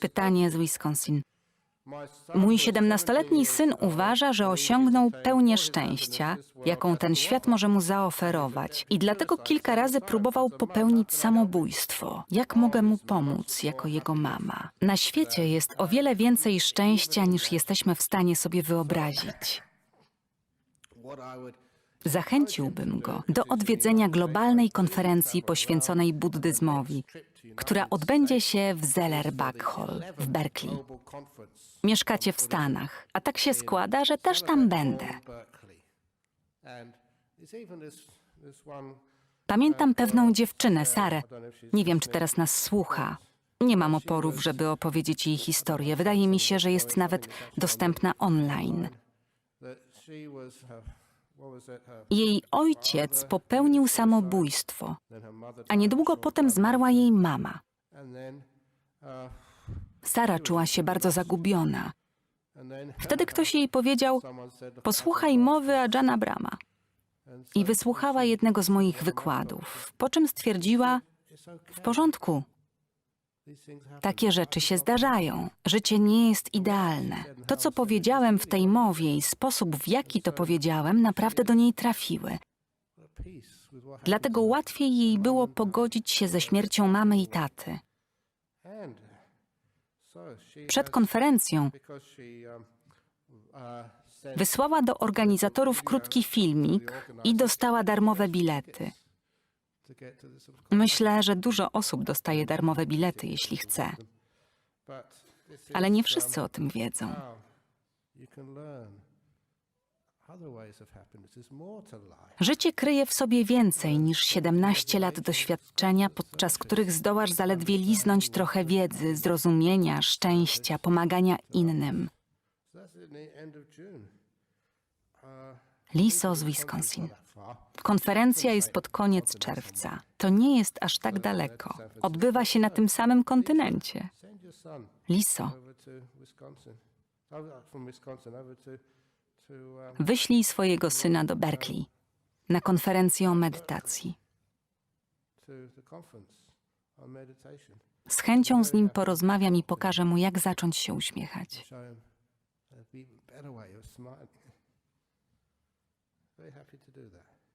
Pytanie z Wisconsin. Mój 17-letni syn uważa, że osiągnął pełnię szczęścia, jaką ten świat może mu zaoferować, i dlatego kilka razy próbował popełnić samobójstwo. Jak mogę mu pomóc jako jego mama? Na świecie jest o wiele więcej szczęścia, niż jesteśmy w stanie sobie wyobrazić. Zachęciłbym go do odwiedzenia globalnej konferencji poświęconej buddyzmowi, która odbędzie się w Zellerbach Hall w Berkeley. Mieszkacie w Stanach, a tak się składa, że też tam będę. Pamiętam pewną dziewczynę, Sarę. Nie wiem, czy teraz nas słucha. Nie mam oporów, żeby opowiedzieć jej historię. Wydaje mi się, że jest nawet dostępna online. Jej ojciec popełnił samobójstwo, a niedługo potem zmarła jej mama. Sara czuła się bardzo zagubiona. Wtedy ktoś jej powiedział: Posłuchaj mowy Ajana Brama. I wysłuchała jednego z moich wykładów, po czym stwierdziła: W porządku, takie rzeczy się zdarzają. Życie nie jest idealne. To, co powiedziałem w tej mowie i sposób, w jaki to powiedziałem, naprawdę do niej trafiły. Dlatego łatwiej jej było pogodzić się ze śmiercią mamy i taty. Przed konferencją wysłała do organizatorów krótki filmik i dostała darmowe bilety. Myślę, że dużo osób dostaje darmowe bilety, jeśli chce, ale nie wszyscy o tym wiedzą. Życie kryje w sobie więcej niż 17 lat doświadczenia, podczas których zdołasz zaledwie liznąć trochę wiedzy, zrozumienia, szczęścia, pomagania innym. Liso z Wisconsin. Konferencja jest pod koniec czerwca. To nie jest aż tak daleko. Odbywa się na tym samym kontynencie. Liso, wyślij swojego syna do Berkeley na konferencję o medytacji. Z chęcią z nim porozmawiam i pokażę mu, jak zacząć się uśmiechać. Very happy to do that.